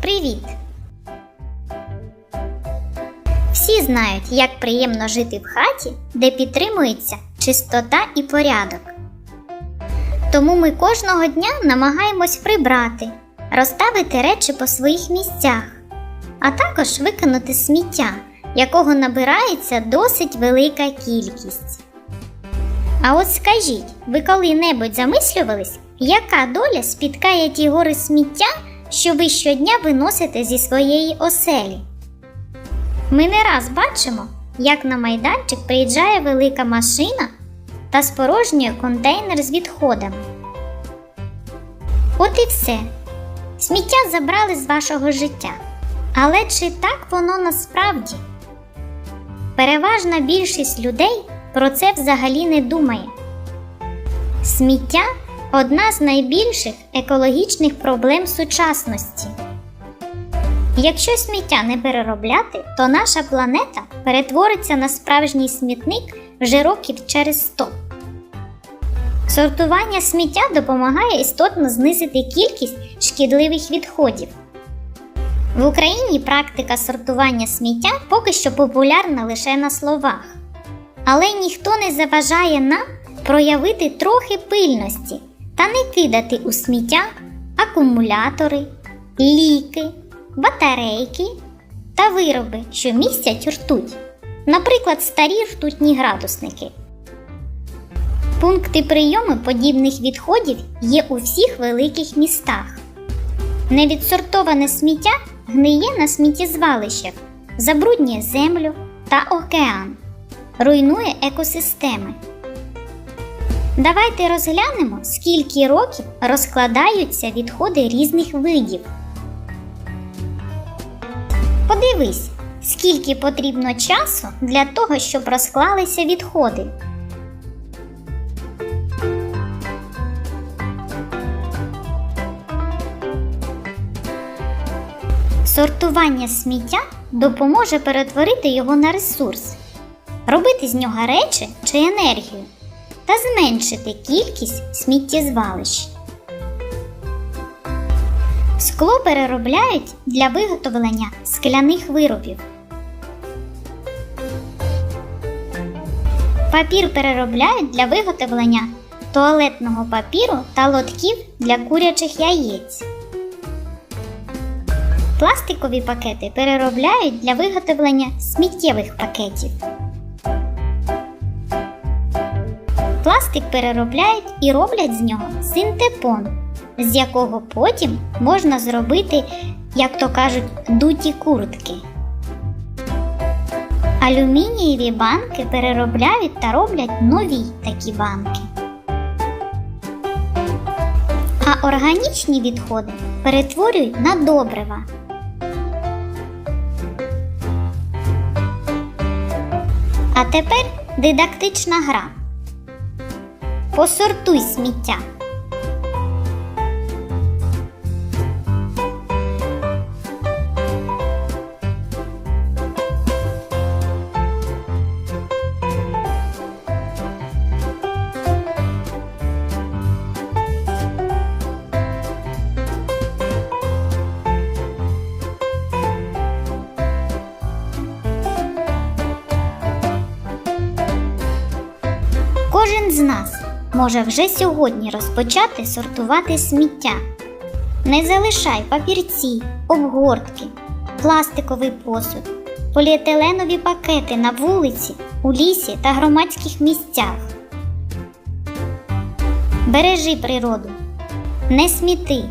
привіт! Всі знають, як приємно жити в хаті, де підтримується чистота і порядок. Тому ми кожного дня намагаємось прибрати, розставити речі по своїх місцях, а також викинути сміття, якого набирається досить велика кількість. А от скажіть, ви коли-небудь замислювались, яка доля спіткає ті гори сміття, що ви щодня виносите зі своєї оселі? Ми не раз бачимо, як на майданчик приїжджає велика машина та спорожнює контейнер з відходами. От і все. Сміття забрали з вашого життя. Але чи так воно насправді? Переважна більшість людей про це взагалі не думає. Сміття одна з найбільших екологічних проблем сучасності. Якщо сміття не переробляти, то наша планета перетвориться на справжній смітник вже років через 100. Сортування сміття допомагає істотно знизити кількість шкідливих відходів. В Україні практика сортування сміття поки що популярна лише на словах. Але ніхто не заважає нам проявити трохи пильності та не кидати у сміття акумулятори, ліки, батарейки та вироби, що містять ртуть, наприклад, старі ртутні градусники. Пункти прийому подібних відходів є у всіх великих містах. Невідсортоване сміття гниє на сміттєзвалищах, забруднює землю та океан, руйнує екосистеми. Давайте розглянемо, скільки років розкладаються відходи різних видів. Подивись, скільки потрібно часу для того, щоб розклалися відходи. Сортування сміття допоможе перетворити його на ресурс, робити з нього речі чи енергію та зменшити кількість сміттєзвалищ. Скло переробляють для виготовлення скляних виробів. Папір переробляють для виготовлення туалетного папіру та лотків для курячих яєць. Пластикові пакети переробляють для виготовлення сміттєвих пакетів. Пластик переробляють і роблять з нього синтепон, з якого потім можна зробити, як то кажуть, дуті куртки. Алюмінієві банки переробляють та роблять нові такі банки. А органічні відходи перетворюють на добрива. А тепер дидактична гра. Посортуй сміття. Кожен з нас може вже сьогодні розпочати сортувати сміття. Не залишай папірці, обгортки, пластиковий посуд, поліетиленові пакети на вулиці, у лісі та громадських місцях. Бережи природу, не сміти,